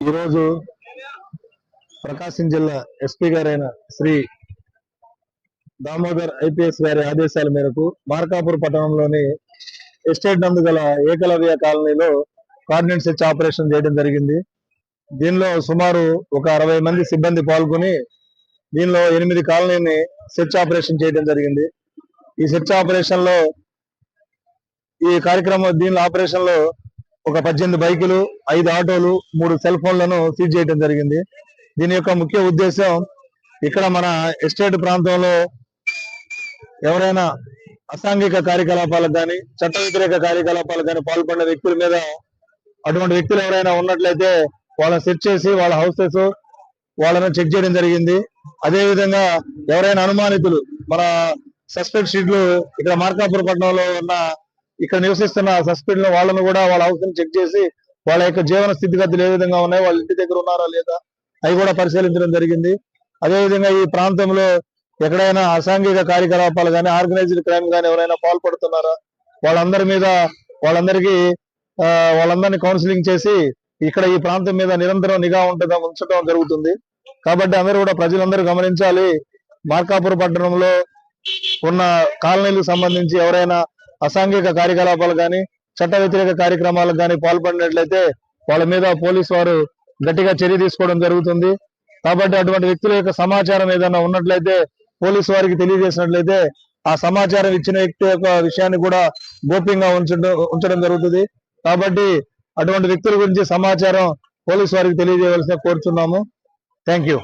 ఈరోజు ప్రకాశం జిల్లా ఎస్పీ గారైన శ్రీ దామోదర్ ఐపీఎస్ గారి ఆదేశాల మేరకు మార్కాపూర్ పట్టణంలోని ఎస్టేట్ నందు గల ఏకలవ్య కాలనీలో కార్డినెంట్ సెర్చ్ ఆపరేషన్ చేయడం జరిగింది. దీనిలో సుమారు ఒక అరవై మంది సిబ్బంది పాల్గొని దీనిలో ఎనిమిది కాలనీని సెర్చ్ ఆపరేషన్ చేయడం జరిగింది. ఈ సెర్చ్ ఆపరేషన్లో ఈ కార్యక్రమం దీనిలో ఆపరేషన్లో ఒక పద్దెనిమిది బైకులు ఐదు ఆటోలు మూడు సెల్ ఫోన్లను సీజ్ చేయడం జరిగింది. దీని యొక్క ముఖ్య ఉద్దేశం ఇక్కడ మన ఎస్టేట్ ప్రాంతంలో ఎవరైనా అసాంఘిక కార్యకలాపాలకు కానీ చట్ట వ్యతిరేక కార్యకలాపాలకు కానీ పాల్పడిన వ్యక్తుల మీద అటువంటి వ్యక్తులు ఎవరైనా ఉన్నట్లయితే వాళ్ళని సెర్చ్ చేసి వాళ్ళ హౌసెస్ వాళ్ళని చెక్ చేయడం జరిగింది. అదే విధంగా ఎవరైనా అనుమానితులు మన సస్పెక్ట్ షీట్లు ఇక్కడ మార్కాపుర పట్టణంలో ఉన్న ఇక్కడ నివసిస్తున్న సస్పెక్ట్ వాళ్ళను కూడా వాళ్ళ అవసరం చెక్ చేసి వాళ్ళ యొక్క జీవన స్థితిగతులు ఏ విధంగా ఉన్నాయి వాళ్ళ ఇంటి దగ్గర ఉన్నారా లేదా అవి కూడా పరిశీలించడం జరిగింది. అదే విధంగా ఈ ప్రాంతంలో ఎక్కడైనా అసాంఘిక కార్యకలాపాలు కానీ ఆర్గనైజ్డ్ క్రైమ్ కానీ ఎవరైనా పాల్పడుతున్నారా? వాళ్ళందరి మీద వాళ్ళందరికీ ఆ, వాళ్ళందరినీ కౌన్సిలింగ్ చేసి ఇక్కడ ఈ ప్రాంతం మీద నిరంతరం నిఘా ఉంటుందా ఉంచడం జరుగుతుంది. కాబట్టి అందరూ కూడా ప్రజలందరూ గమనించాలి. మార్కాపురం పట్టణంలో ఉన్న కాలనీలకు సంబంధించి ఎవరైనా అసాంఘిక కార్యకలాపాలు కానీ చట్ట వ్యతిరేక కార్యక్రమాలకు కానీ పాల్పడినట్లయితే వాళ్ళ మీద పోలీసు వారు గట్టిగా చర్య తీసుకోవడం జరుగుతుంది. కాబట్టి అటువంటి వ్యక్తుల యొక్క సమాచారం ఏదైనా ఉన్నట్లయితే పోలీసు వారికి తెలియజేసినట్లయితే ఆ సమాచారం ఇచ్చిన వ్యక్తి యొక్క విషయాన్ని కూడా గోప్యంగా ఉంచడం ఉంచడం జరుగుతుంది. కాబట్టి అటువంటి వ్యక్తుల గురించి సమాచారం పోలీసు వారికి తెలియజేయవలసిన కోరుతున్నాము. Thank you